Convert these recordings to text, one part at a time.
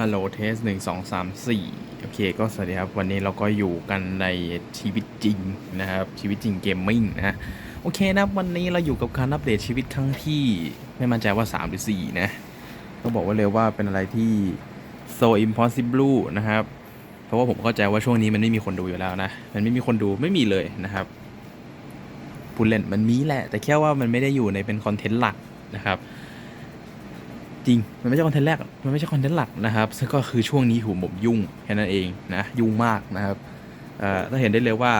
ฮัลโหลเทสหนึ่งสองสามสี่โอเคก็สวัสดีครับ วันนี้เราก็อยู่กันในชีวิตจริงนะครับ ชีวิตจริงเกมมิ่งนะฮะโอเคนะวันนี้เราอยู่กับการอัปเดตชีวิตครั้งที่ไม่มั่นใจว่า 3 หรือ 4 นะต้องบอกว่าเลยว่าเป็นอะไรที่ so impossible นะครับ เพราะว่าผมเข้าใจว่าช่วงนี้มันไม่มีคนดูอยู่แล้วนะ มันไม่มีคนดูไม่มีเลยนะครับพูดเล่นมันมีแหละ แต่แค่ว่ามันไม่ได้อยู่ในเป็นคอนเทนต์หลักนะครับ จริง มันไม่ใช่คอนเทนต์แรก มันไม่ใช่คอนเทนต์หลักนะครับ ซึ่งก็คือช่วงนี้ผมผมยุ่งแค่นั้นเองนะ ยุ่งมากนะครับเอ่อถ้าเห็นได้เลยว่า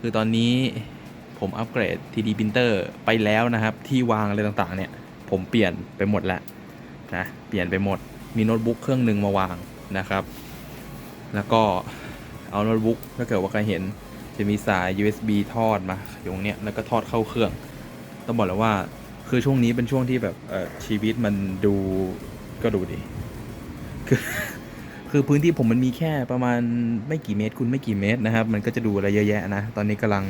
คือตอนนี้ผมอัปเกรด 3D printer ไปแล้วนะครับ ที่วางอะไรต่างๆเนี่ย ผมเปลี่ยนไปหมดแล้วนะ เปลี่ยนไปหมด มีโน้ตบุ๊กเครื่องหนึ่งมาวางนะครับ แล้วก็เอาโน้ตบุ๊กถ้าเกิดว่าใครเห็นจะมีสาย USB ทอดมาอยู่ตรงเนี้ย แล้วก็ทอดเข้าเครื่อง ต้องบอกเลยว่า คือช่วงนี้เป็นช่วงที่แบบเออชีวิตมันดูก็ดูดิคือคือพื้นที่ผมมันมีแค่ประมาณไม่กี่เมตรคุณไม่กี่เมตรนะครับ มันก็จะดูอะไรเยอะแยะนะ ตอนนี้กำลัง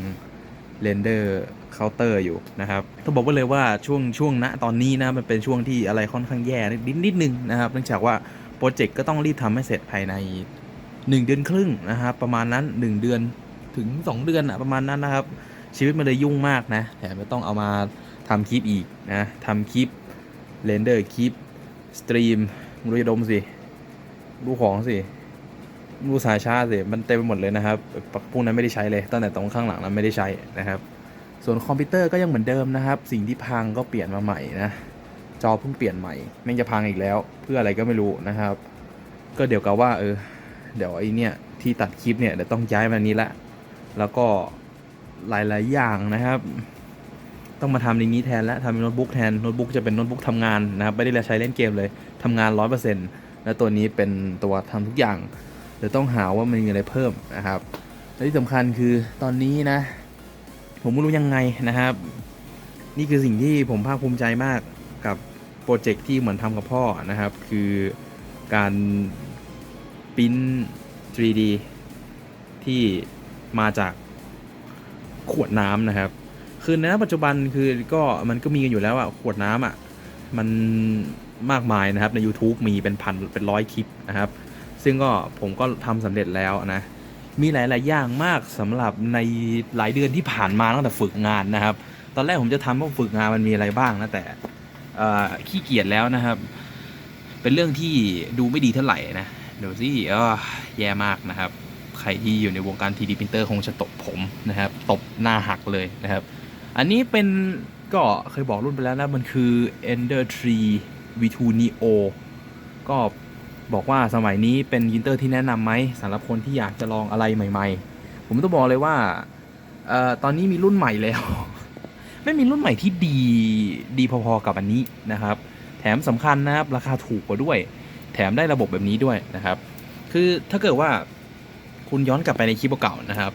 เรนเดอร์เคาน์เตอร์อยู่นะครับต้องบอกไว้เลยว่าช่วงช่วงณตอนนี้นะมันเป็นช่วงที่อะไรค่อนข้างแย่นิดนิดนึงนะครับ เนื่องจากว่าโปรเจกต์ก็ต้องรีบทำให้เสร็จภายใน 1 เดือนครึ่งนะครับ ประมาณนั้น 1 เดือนถึง 2 เดือนอะประมาณนั้นนะครับ ชีวิตมันเลยยุ่งมากนะแถมไม่ต้องเอามา ทำคลิปอีกนะทำคลิปเรนเดอร์คลิปสตรีมมึงดูจะดมสิดูของสิดูสายชาสิมันเต็มไปหมดเลยนะครับพวกนั้นไม่ได้ใช้เลยตั้งแต่ตรงข้างหลังนั้นไม่ได้ใช้นะครับ ส่วนคอมพิวเตอร์ก็ยังเหมือนเดิมนะครับ สิ่งที่พังก็เปลี่ยนมาใหม่นะจอเพิ่งเปลี่ยนใหม่แม่งจะพังอีกแล้ว เพื่ออะไรก็ไม่รู้นะครับ ก็เดี๋ยวกับว่าเออเดี๋ยวไอ้เนี่ยที่ตัดคลิปเนี่ยเดี๋ยวต้องย้ายมานี้ละแล้วก็หลายๆอย่างนะครับ ต้องมาทำในนี้แทนและทำเป็นโน้ตบุ๊กแทนโน้ตบุ๊กจะเป็นโน้ตบุ๊กทำงานนะครับไม่ได้ใช้เล่นเกมเลยทำงานร้อยเปอร์เซ็นต์และตัวนี้เป็นตัวทำทุกอย่างเดี๋ยวต้องหาว่ามันมีอะไรเพิ่มนะครับและที่สำคัญคือตอนนี้นะ ผมไม่รู้ยังไงนะครับ นี่คือสิ่งที่ผมภาคภูมิใจมากกับโปรเจกต์ที่เหมือนทำกับพ่อนะครับ คือการปิ้น 3D ที่มาจากขวดน้ำนะครับ คือในปัจจุบันคือก็มันก็มีกันอยู่แล้วอะขวดน้ำอะมันมากมายนะครับใน YouTube มีเป็นพันเป็นร้อยคลิปนะครับ ซึ่งก็ผมก็ทำสำเร็จแล้วนะ มีหลาย ๆ อย่างมากสำหรับในหลายเดือนที่ผ่านมาตั้งแต่ฝึกงานนะครับ ตอนแรกผมจะทำว่าฝึกงานมันมีอะไรบ้างนะแต่ขี้เกียจแล้วนะครับ เป็นเรื่องที่ดูไม่ดีเท่าไหร่นะเดี๋ยวสิเออแย่มากนะครับ ใครที่อยู่ในวงการ 3D printer คงจะตบผมนะครับ ตบหน้าหักเลยนะครับ อันนี้เป็นก็เคยบอกรุ่นไปแล้วนะ มันคือ Ender 3 V2 Neo ก็บอกว่าสมัยนี้เป็นยินเตอร์ที่แนะนำไหมสำหรับคนที่อยากจะลองอะไรใหม่ ๆ ผมต้องบอกเลยว่าออตอนนี้มีรุ่นใหม่แล้ว ไม่มีรุ่นใหม่ที่ดีดีพอๆกับอันนี้นะครับ แถมสำคัญนะครับ ราคาถูกกว่าด้วย แถมได้ระบบแบบนี้ด้วยนะครับ คือถ้าเกิดว่าคุณย้อนกลับไปในคลิปเก่านะครับ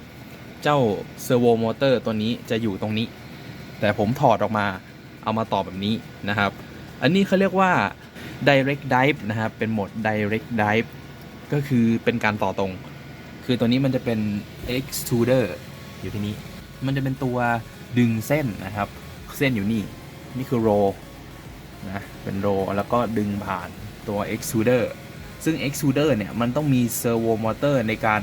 เจ้าเซอร์โวมอเตอร์ตัวนี้จะอยู่ตรงนี้ แต่ผมถอดออกมาเอามาต่อแบบนี้นะครับ อันนี้เขาเรียกว่า direct dive นะครับเป็นโหมด direct dive ก็คือเป็นการต่อตรง คือตัวนี้มันจะเป็น extruder อยู่ที่นี้ มันจะเป็นตัวดึงเส้นนะครับ เส้นอยู่นี่ นี่คือ roll นะเป็น roll แล้วก็ดึงผ่านตัว extruder ซึ่ง extruder เนี่ย มันต้องมี servo motor ในการ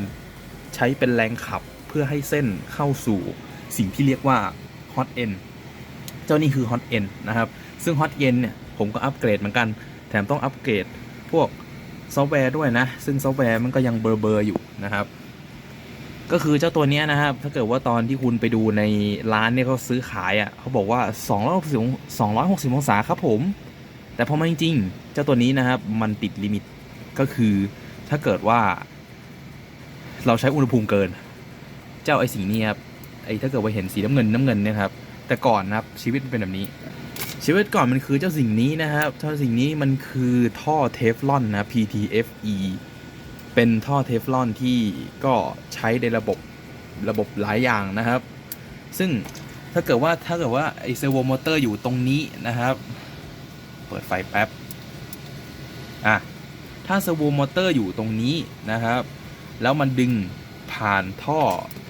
ใช้เป็นแรงขับเพื่อให้เส้นเข้าสู่สิ่งที่เรียกว่า hot end เจ้านี่คือ hot end นะครับ ซึ่ง hot end เนี่ยผมก็อัปเกรดเหมือนกัน แถมต้องอัปเกรดพวกซอฟต์แวร์ด้วยนะ ซึ่งซอฟต์แวร์มันก็ยังเบอร์เบอร์อยู่นะครับ ก็คือเจ้าตัวนี้นะครับ ถ้าเกิดว่าตอนที่คุณไปดูในร้านเนี่ยเขาซื้อขายอะ่ะเขาบอกว่า 260 260องศาครับผม แต่พอมาจริงๆ เจ้าตัวนี้นะครับ มันติดลิมิตก็คือถ้าเกิดว่า เราใช้อุณหภูมิเกิน เจ้าไอสีนี้ครับ ไอ้ถ้าเกิดว่าเห็นสีน้ำเงินน้ำเงินเนี่ยครับ แต่ก่อนนะครับชีวิตมันเป็นแบบนี้ ชีวิตก่อนมันคือเจ้าสิ่งนี้นะครับเจ้าสิ่งนี้มันคือท่อเทฟลอนนะ PTFE เป็นท่อเทฟลอนที่ก็ใช้ในระบบระบบหลายอย่างนะครับ ซึ่งถ้าเกิดว่าถ้าเกิดว่าไอเซอร์โวมอเตอร์อยู่ตรงนี้นะครับ เปิดไฟแป๊บอะถ้าเซอร์โวมอเตอร์อยู่ตรงนี้นะครับ แล้วมันดึงผ่านท่อ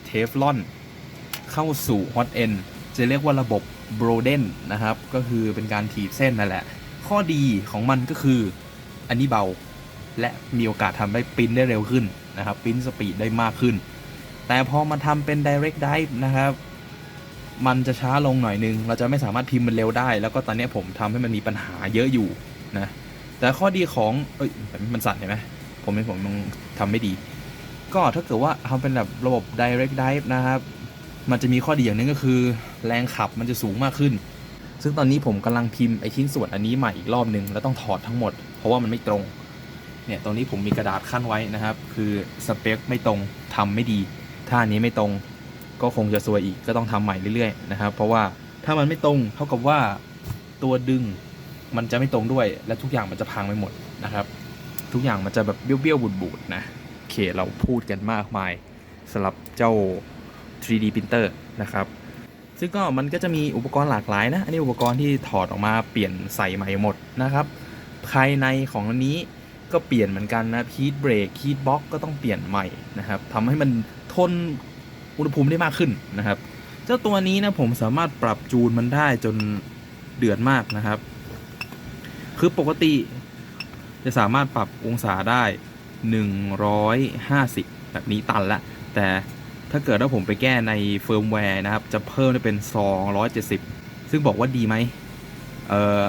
เทฟลอน เข้าสู่ฮอตเอนจะเรียกว่าระบบโบรเดนนะครับ ก็คือเป็นการถีบเส้นนั่นแหละ ข้อดีของมันก็คืออันนี้เบา และมีโอกาสทำได้ปริ้นได้เร็วขึ้นนะครับปริ้นสปีดได้มากขึ้น แต่พอมาทำเป็น direct dive นะครับ มันจะช้าลงหน่อยนึง เราจะไม่สามารถพิมพ์มันเร็วได้ แล้วก็ตอนนี้ผมทำให้มันมีปัญหาเยอะอยู่นะแต่ข้อดีของ เอ้ย มันสั่นเห็นไหม ผมเป็นผมต้องทำไม่ดี ก็ถ้าเกิดว่าทำเป็นแบบระบบ direct dive นะครับ มันจะมีข้อดีอย่างหนึงก็คือ แรงขับมันจะสูงมากขึ้น ซึ่งตอนนี้ผมกำลังพิมพ์ไอชิ้นส่วนอันนี้ใหม่อีกรอบหนึ่งแล้วต้องถอดทั้งหมด เพราะว่ามันไม่ตรง เนี่ยตรงนี้ผมมีกระดาษขั้นไว้นะครับ คือสเปคไม่ตรงทำไม่ดี ถ้าอันนี้ไม่ตรงก็คงจะซวยอีกก็ต้องทำใหม่เรื่อยๆนะครับ เพราะว่าถ้ามันไม่ตรงเท่ากับว่าตัวดึงมันจะไม่ตรงด้วย และทุกอย่างมันจะพังไปหมดนะครับ ทุกอย่างมันจะแบบเบี้ยวๆบูดๆนะโอเคเราพูดกันมากมายสำหรับเจ้า 3D printer นะครับ ซึ่งก็มันก็จะมีอุปกรณ์หลากหลายนะ อันนี้อุปกรณ์ที่ถอดออกมาเปลี่ยนใส่ใหม่หมดนะครับ ภายในของอันนี้ก็เปลี่ยนเหมือนกันนะฮีทเบรกฮีทบ็อกก็ต้องเปลี่ยนใหม่นะครับทำให้มันทนอุณหภูมิได้มากขึ้นนะครับ เจ้าตัวนี้นะผมสามารถปรับจูนมันได้จนเดือดมากนะครับ คือปกติจะสามารถปรับองศาได้ 150 แบบนี้ตันละ แต่ ถ้าเกิดว่าผมไปแก้ในเฟิร์มแวร์นะครับ จะเพิ่มได้เป็น 270 ซึ่งบอกว่าดีไหมเอ่อ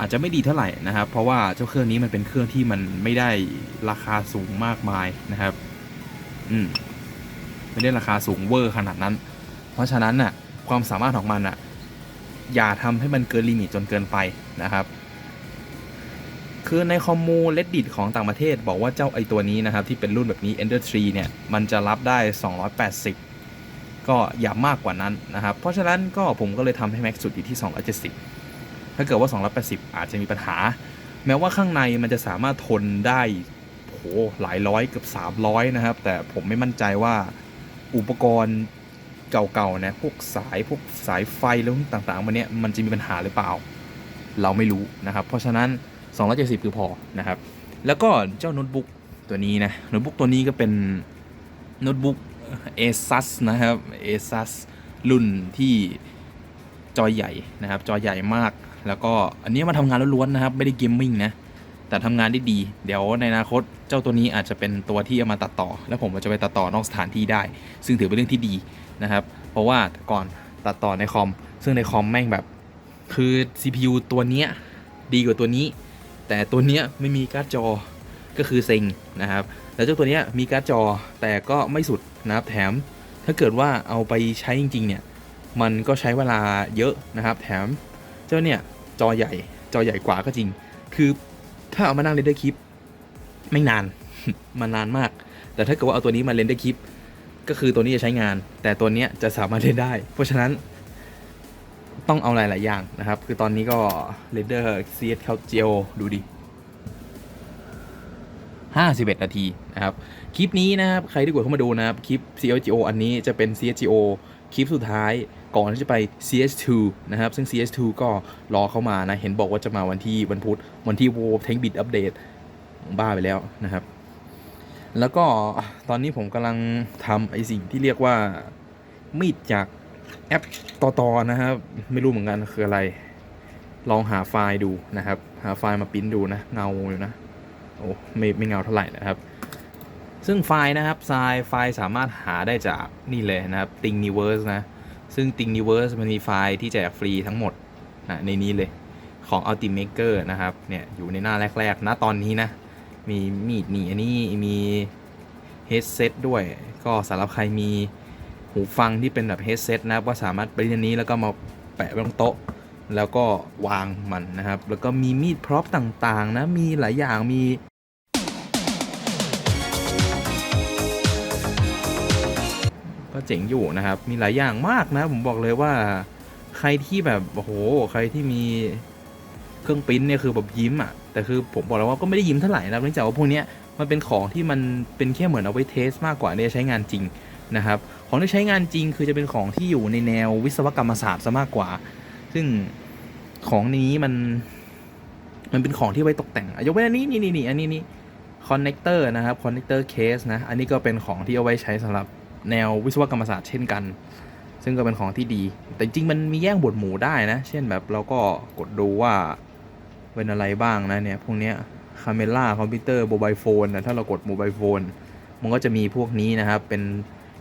อาจจะไม่ดีเท่าไหร่นะครับ เพราะว่าเจ้าเครื่องนี้มันเป็นเครื่องที่มันไม่ได้ราคาสูงมากมายนะครับ อืมไม่ได้ราคาสูงเวอร์ขนาดนั้น เพราะฉะนั้นน่ะ ความสามารถของมันน่ะ อย่าทำให้มันเกินลิมิตจนเกินไปนะครับ คือในคอมมูเลดดิตของต่างประเทศ บอกว่าเจ้าไอตัวนี้นะครับ ที่เป็นรุ่นแบบนี้ Ender 3เนี่ย มันจะรับได้ 280 ก็อย่ามากกว่านั้นนะครับ เพราะฉะนั้นก็ผมก็เลยทำให้แม็กสุดอยู่ที่ 270 ถ้าเกิดว่า 280 อาจจะมีปัญหา แม้ว่าข้างในมันจะสามารถทนได้โหหลายร้อยเกือบ300 นะครับ แต่ผมไม่มั่นใจว่าอุปกรณ์เก่าๆนะพวกสายพวกสายไฟแล้วต่างๆมันเนี้ยมันจะมีปัญหาหรือเปล่า เราไม่รู้นะครับ เพราะฉะนั้น 270 คือพอนะครับ แล้วก็เจ้าโน้ตบุ๊กตัวนี้นะโน้ตบุ๊กตัวนี้ก็เป็นโน้ตบุ๊ก ASUS นะครับ ASUS รุ่นที่จอใหญ่นะครับ จอใหญ่มาก แล้วก็อันนี้มาทำงานล้วนๆนะครับ ไม่ได้เกมมิ่งนะ แต่ทำงานได้ดี เดี๋ยวในอนาคตเจ้าตัวนี้อาจจะเป็นตัวที่เอามาตัดต่อ แล้วผมจะไปตัดต่อนอกสถานที่ได้ ซึ่งถือเป็นเรื่องที่ดีนะครับ เพราะว่าก่อนตัดต่อในคอม ซึ่งในคอมแม่งแบบ คือ CPU ตัวเนี้ยดีกว่าตัวนี้ แต่ตัวเนี้ยไม่มีการ์ดจอก็คือเซ็งนะครับ แล้วเจ้าตัวเนี้ยมีการ์ดจอแต่ก็ไม่สุดนะครับแถมถ้าเกิดว่าเอาไปใช้จริง ๆ เนี่ย มันก็ใช้เวลาเยอะนะครับ แถมเจ้าเนี่ยจอใหญ่จอใหญ่กว่าก็จริง คือถ้าเอามานั่งเรนเดอร์คลิป ไม่นาน มันนานมาก แต่ถ้าเกิดว่าเอาตัวนี้มาเรนเดอร์คลิป ก็คือตัวนี้จะใช้งาน แต่ตัวเนี้ยจะสามารถเล่นได้ เพราะฉะนั้น ต้องเอาหลาย ๆ อย่างนะครับ คือตอนนี้ก็เรนเดอร์ CS เขาเจลดูดิ51 นาทีนะครับ คลิปนี้นะครับ ใครที่กดเข้ามาดูนะครับ คลิป CSGO อันนี้จะเป็น CSGO คลิปสุดท้ายก่อนที่จะไป CS2 นะครับ ซึ่ง CS2 ก็รอเข้ามานะ เห็นบอกว่าจะมาวันที่วันพุธวันที่ World Tank Bit Update บ้าไปแล้วนะครับ แล้วก็ตอนนี้ผมกำลังทำไอสิ่งที่เรียกว่ามีดจาก แอปต่อตอนะครับ ไม่รู้เหมือนกันคืออะไร ลองหาไฟล์ดูนะครับ หาไฟล์มาปิ้นดูนะเงาอยู่นะโอ้ไม่ไม่เงาเท่าไหร่นะครับ ซึ่งไฟล์นะครับไฟล์ไฟล์สามารถหาได้จากนี่เลยนะครับ t h i n g n i v e r s e นะซึ่ง t h i n g n i v e r s e มันมีไฟล์ที่แจกฟรีทั้งหมดนะในนี้เลยของ Ultimaker นะครับเนี่ยอยู่ในหน้าแรกๆนะตอนนี้นะ มีมีดนี่อันนี้มี headset ด้วย ก็สำหรับใครมี หูฟังที่เป็นแบบ headset นะครับก็สามารถปริ้นนี้แล้วก็มาแปะไว้บนโต๊ะ แล้วก็วางมันนะครับ แล้วก็มีมีดพร็อพต่างๆนะ มีหลายอย่างมีก็เจ๋งอยู่นะครับ มีหลายอย่างมากนะ ผมบอกเลยว่าใครที่แบบโอ้โห ใครที่มีเครื่องปิ้นเนี่ยคือแบบยิ้มอะ แต่คือผมบอกแล้วว่าก็ไม่ได้ยิ้มเท่าไหร่นะเนื่องจากว่าพวกเนี้ยมันเป็นของที่มันเป็นแค่เหมือนเอาไว้เทสมากกว่าเนี่ยใช้งานจริง นะครับของที่ใช้งานจริงคือจะเป็นของที่อยู่ในแนววิศวกรรมศาสตร์ซะมากกว่า ซึ่งของนี้มัน มันเป็นของที่ไว้ตกแต่งอะยกเว้นอันนี้นี่นี่นี่อันนี้นี่คอนเนคเตอร์นะครับคอนเนคเตอร์เคสนะ อันนี้ก็เป็นของที่เอาไว้ใช้สำหรับแนววิศวกรรมศาสตร์เช่นกัน ซึ่งก็เป็นของที่ดี แต่จริงมันมีแย่งบทหมู่ได้นะ เช่นแบบเราก็กดดูว่าเป็นอะไรบ้างนะเนี่ยพวกเนี้ยคาเมล่าคอมพิวเตอร์โมบายโฟนนะถ้าเรากดโมบายโฟนมันก็จะมีพวกนี้นะครับเป็น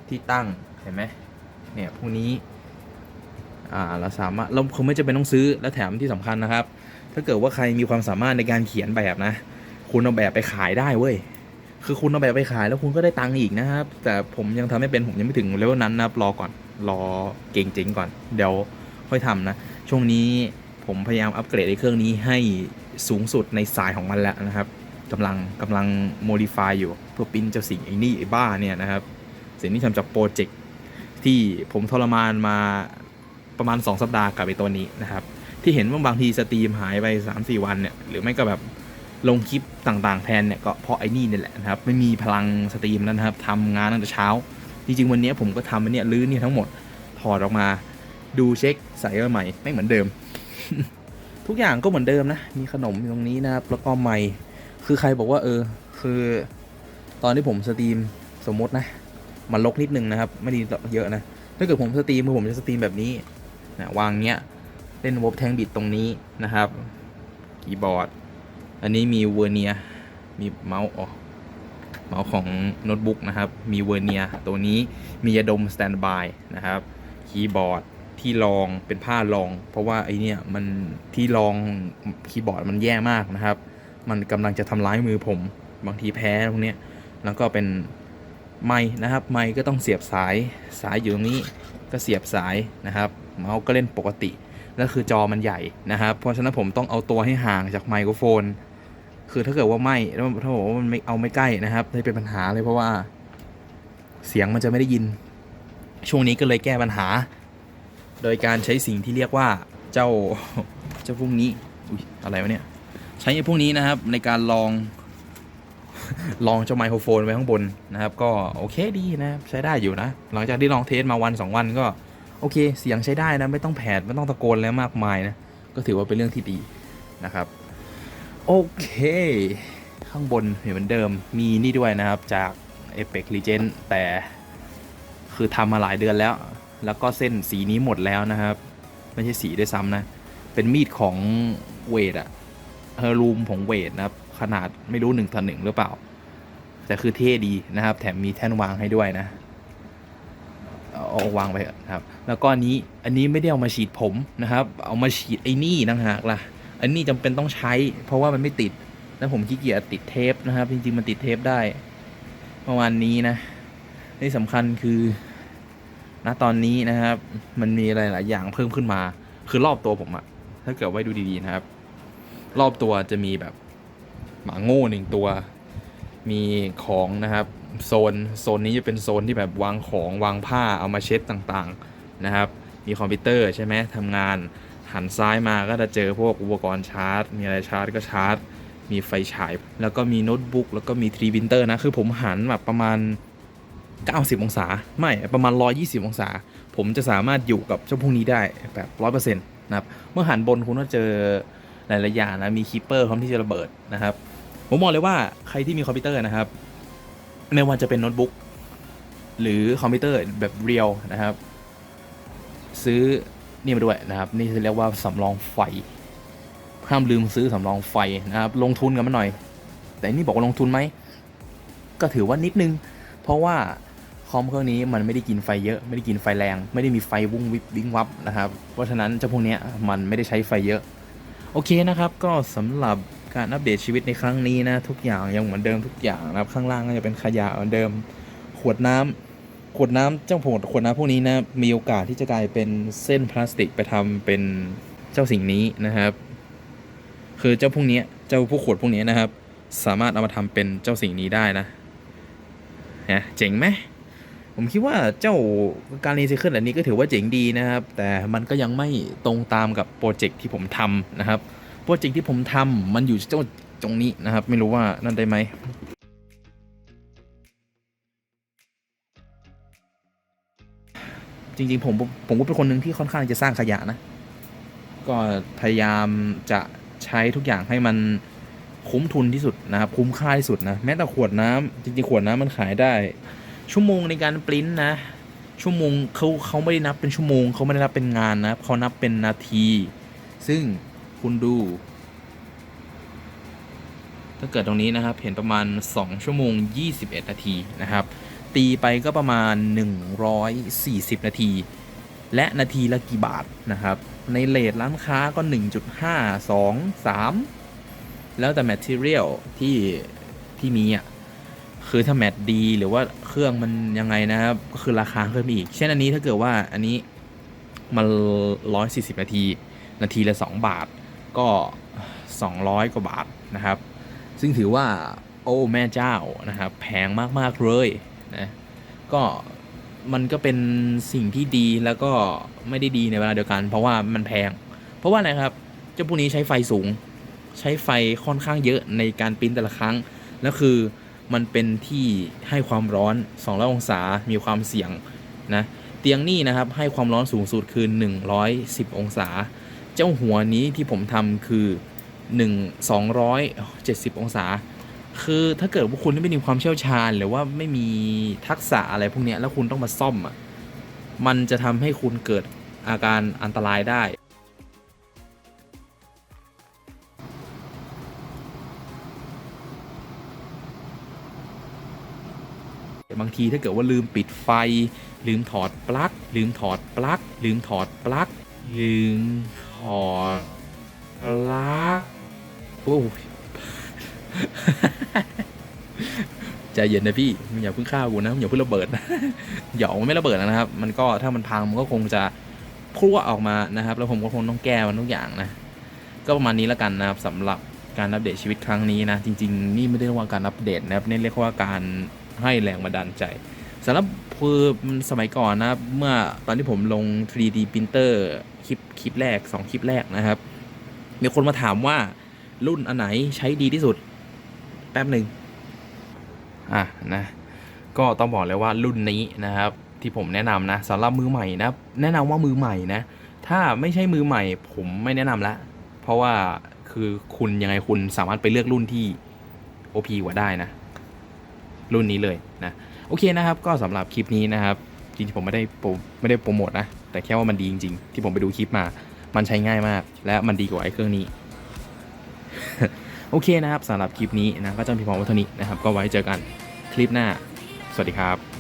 ที่ตั้งเห็นไหมเนี่ยพวกนี้อ่าเราสามารถเราคงไม่จะเป็นต้องซื้อและแถมที่สำคัญนะครับ ถ้าเกิดว่าใครมีความสามารถในการเขียนแบบนะ คุณเอาแบบไปขายได้เว้ยคือคุณเอาแบบไปขายแล้วคุณก็ได้ตังค์อีกนะครับ แต่ผมยังทำไม่เป็นผมยังไม่ถึงเลเวลนั้นนะครับรอก่อนรอเก่งจริงก่อน เดี๋ยวค่อยทำนะ ช่วงนี้ผมพยายามอัปเกรดไอ้เครื่องนี้ให้สูงสุดในสายของมันแล้วนะครับกำลังกำลังโมดิฟายอยู่เพื่อปิ้นเจ้าสิ่งไอ้นี่ไอ้บ้าเนี่ยนะครับ สิ่งที่ทำจากโปรเจกต์ที่ผมทรมานมาประมาณ 2 สัปดาห์กับไอตัวนี้นะครับ ที่เห็นว่าบางทีสตรีมหายไป 3-4 วันเนี่ยหรือไม่ก็แบบลงคลิปต่างๆแทนเนี่ยก็เพราะไอ้นี่นี่แหละนะครับ ไม่มีพลังสตรีมแล้วนะครับทำงานตั้งแต่เช้า จริงๆ วันนี้ผมก็ทำอันเนี้ยลื้อเนี่ยทั้งหมดถอดออกมาดูเช็คใส่ใหม่ไม่เหมือนเดิม ทุกอย่างก็เหมือนเดิมนะ มีขนมอยู่ตรงนี้นะครับ แล้วก็ไมค์คือใครบอกว่าเออ คือ ตอนที่ผมสตรีมสมมตินะ มันลกนิดนึงนะครับ ไม่ดีเยอะนะ ถ้าเกิดผมสตรีมือผมจะสตรีมแบบนี้นะวางเงี้ย เล่นระบแทงบิดตรงนี้นะครับคีย์บอร์ด อันนี้มีเวอร์เนียมีเมาส์อ๋อเมาส์ของโน้ตบุ๊กนะครับ มีเวอร์เนียตัวนี้มียาดมสแตนบายนะครับคีย์บอร์ดที่รองเป็นผ้ารอง เพราะว่าไอเนี่ยมันที่รองคีย์บอร์ดมันแย่มากนะครับ มันกำลังจะทำร้ายมือผม บางทีแพ้พวกเนี้ยแล้วก็เป็น ไม้นะครับ ไม้ก็ต้องเสียบสายสายอยู่ตรงนี้ก็เสียบสายนะครับ เมาส์ก็เล่นปกติแล้วคือจอมันใหญ่นะครับ เพราะฉะนั้นผมต้องเอาตัวให้ห่างจากไมโครโฟน คือถ้าเกิดว่าไม่แล้วถ้าบอกว่ามันไม่เอาไม่ใกล้นะครับจะเป็นปัญหาเลยเพราะว่า เสียงมันจะไม่ได้ยิน ช่วงนี้ก็เลยแก้ปัญหา โดยการใช้สิ่งที่เรียกว่าเจ้าเจ้าพวกนี้อุ้ยอะไรวะเนี่ยใช้ไอ้พวกนี้นะครับในการลอง ลองเจ้าไมโครโฟนไว้ข้างบนนะครับ ก็โอเคดีนะใช้ได้อยู่นะ หลังจากที่ลองเทสมาวันสองวันก็โอเค เสียงใช้ได้นะไม่ต้องแผดไม่ต้องตะโกนแล้วมากมายนะ ก็ถือว่าเป็นเรื่องที่ดีนะครับ โอเค ข้างบนเหมือนเดิมมีนี่ด้วยนะครับจาก Apex Legend แต่คือทำมาหลายเดือนแล้ว แล้วก็เส้นสีนี้หมดแล้วนะครับ ไม่ใช่สีด้วยซ้ำนะ เป็นมีดของเวทอะเฮอรูมของเวทนะครับ ขนาดไม่รู้หนึ่งต่อหนึ่งหรือเปล่า แต่คือเท่ดีนะครับ แถมมีแท่นวางให้ด้วยนะเอาวางไปครับ แล้วก็อันนี้อันนี้ไม่ได้เอามาฉีดผมนะครับ เอามาฉีดไอ้นี่ต่างหากล่ะ อันนี้จำเป็นต้องใช้ เพราะว่ามันไม่ติด แล้วผมขี้เกียจติดเทปนะครับ จริงๆมันติดเทปได้ประมาณนี้นะที่สำคัญคือณตอนนี้นะครับ มันมีอะไรหลายอย่างเพิ่มขึ้นมา คือรอบตัวผมอะถ้าเกิดไว้ดูดีๆนะครับ รอบตัวจะมีแบบ หมาโง่หนึ่งตัว มีของนะครับโซนโซนนี้จะเป็นโซนที่แบบวางของวางผ้าเอามาเช็ดต่างๆนะครับ มีคอมพิวเตอร์ใช่ไหมทำงานหันซ้ายมาก็จะเจอพวกอุปกรณ์ชาร์จ มีอะไรชาร์จก็ชาร์จ มีไฟฉาย แล้วก็มีโน้ตบุ๊กแล้วก็มี3พิมพ์เตอร์นะ คือผมหันแบบประมาณ 90 องศา ไม่ประมาณ 120 องศา ผมจะสามารถอยู่กับเจ้าพวกนี้ได้แบบ100%นะครับ เมื่อหันบนคุณก็เจอหลายๆอย่างนะ มีคีปเปอร์พร้อมที่จะระเบิดนะครับ ผมบอกเลยว่าใครที่มีคอมพิวเตอร์นะครับ ไม่ว่าจะเป็นโน้ตบุ๊กหรือคอมพิวเตอร์แบบเรียลนะครับ ซื้อนี่มาด้วยนะครับ นี่เรียกว่าสำรองไฟห้ามลืมซื้อสำรองไฟนะครับ ลงทุนกันมาหน่อย แต่นี่บอกว่าลงทุนไหมก็ถือว่านิดนึง เพราะว่าคอมเครื่องนี้มันไม่ได้กินไฟเยอะไม่ได้กินไฟแรง ไม่ได้มีไฟวุ้งวิบวิงวับนะครับ เพราะฉะนั้นเจ้าพวกนี้มันไม่ได้ใช้ไฟเยอะ โอเคนะครับ ก็สำหรับ การอัปเดตชีวิตในครั้งนี้นะ ทุกอย่างยังเหมือนเดิมทุกอย่างนะครับข้างล่างก็จะเป็นขยะเหมือนเดิม ขวดน้ำขวดน้ำเจ้าผงขวดน้ำพวกนี้นะมีโอกาสที่จะกลายเป็นเส้นพลาสติกไปทำเป็นเจ้าสิ่งนี้นะครับ คือเจ้าพวกนี้เจ้าพวกขวดพวกนี้นะครับ สามารถเอามาทำเป็นเจ้าสิ่งนี้ได้นะนะเจ๋งไหมผมคิดว่าเจ้าการรีไซเคิลอันนี้ก็ถือว่าเจ๋งดีนะครับ แต่มันก็ยังไม่ตรงตามกับโปรเจกต์ที่ผมทำนะครับ โปรเจกต์ที่ผมทำมันอยู่เจ้าตรงนี้นะครับ ไม่รู้ว่านั่นได้ไหมจริงๆผมผมก็เป็นคนหนึ่งที่ค่อนข้างจะสร้างขยะนะ ก็พยายามจะใช้ทุกอย่างให้มันคุ้มทุนที่สุดนะครับ คุ้มค่าที่สุดนะ แม้แต่ขวดน้ำจริงๆ ขวดน้ำมันขายได้ ชั่วโมงในการปริ้นนะ ชั่วโมงเขาเขาไม่ได้นับเป็นชั่วโมงเขาไม่ได้นับเป็นงานนะเขานับเป็นนาที ซึ่ง คุณดู ถ้าเกิดตรงนี้นะครับ เห็นประมาณ 2 ชั่วโมง 21 นาทีนะครับ ตีไปก็ประมาณ 140 นาที และนาทีละกี่บาทนะครับ ในเลทร้านค้าก็ 1.5 2 3 แล้วแต่ material ที่ที่มีอะคือถ้าแมทดีหรือว่าเครื่องมันยังไงนะครับ ก็คือราคาเพิ่มอีก เช่นอันนี้ถ้าเกิดว่าอันนี้มัน140 นาที นาทีละ 2 บาท ก็ 200 กว่าบาทนะครับ ซึ่งถือว่าโอ้แม่เจ้านะครับ แพงมาก ๆ เลยนะก็มันก็เป็นสิ่งที่ดีแล้วก็ไม่ได้ดีในเวลาเดียวกัน เพราะว่ามันแพง เพราะว่าอะไรครับเจ้าพวกนี้ใช้ไฟสูง ใช้ไฟค่อนข้างเยอะในการปริ้นแต่ละครั้งแล้วคือมันเป็นที่ให้ความร้อน200องศา มีความเสี่ยงนะ เตียงนี่นะครับให้ความร้อนสูงสุดคือ 110 องศา เจ้าหัวนี้ที่ผมทำคือ 1 270 องศา คือถ้าเกิดว่าคุณไม่มีความเชี่ยวชาญ หรือว่าไม่มีทักษะอะไรพวกนี้แล้วคุณต้องมาซ่อมอะมันจะทำให้คุณเกิดอาการอันตรายได้บางทีถ้าเกิดว่าลืมปิดไฟ ลืมถอดปลั๊กลืมถอดปลั๊กลืมถอดปลั๊กลืม ถอดปลั๊กโอ้ยใจเย็นนะพี่มึงอย่าเพิ่งฆ่ากูนะมึงอย่าเพิ่งระเบิดนะหยอกมันไม่ระเบิดนะครับ มันก็ถ้ามันพังมันก็คงจะพรั่วออกมานะครับ แล้วผมก็คงต้องแก้มันทุกอย่างนะ ก็ประมาณนี้แล้วกันนะครับสำหรับการอัปเดตชีวิตครั้งนี้นะ จริง ๆ นี่ไม่ได้เรียกว่าการอัปเดตนะครับนี่เรียกว่าการให้แรงบันดาลใจสำหรับ คือสมัยก่อนนะเมื่อตอนที่ผมลง 3D printer คลิปคลิปแรก 2 คลิปแรกนะครับ มีคนมาถามว่ารุ่นอันไหนใช้ดีที่สุด แป๊บหนึ่งอะนะ ก็ต้องบอกเลยว่ารุ่นนี้นะครับ ที่ผมแนะนำนะสำหรับมือใหม่นะ แนะนำว่ามือใหม่นะ ถ้าไม่ใช่มือใหม่ ผมไม่แนะนำละ เพราะว่าคือคุณยังไงคุณสามารถไปเลือกรุ่นที่ OP กว่าได้นะ รุ่นนี้เลยนะ โอเคนะครับ ก็สำหรับคลิปนี้นะครับ จริงๆผมไม่ได้โปรไม่ได้โปรโมทนะ แต่แค่ว่ามันดีจริง ๆ ที่ผมไปดูคลิปมา มันใช้ง่ายมาก และมันดีกว่าไอ้เครื่องนี้ โอเคนะครับสำหรับคลิปนี้นะก็จะมีพอวัเท่านี้นะครับ ก็ไว้เจอกันคลิปหน้า สวัสดีครับ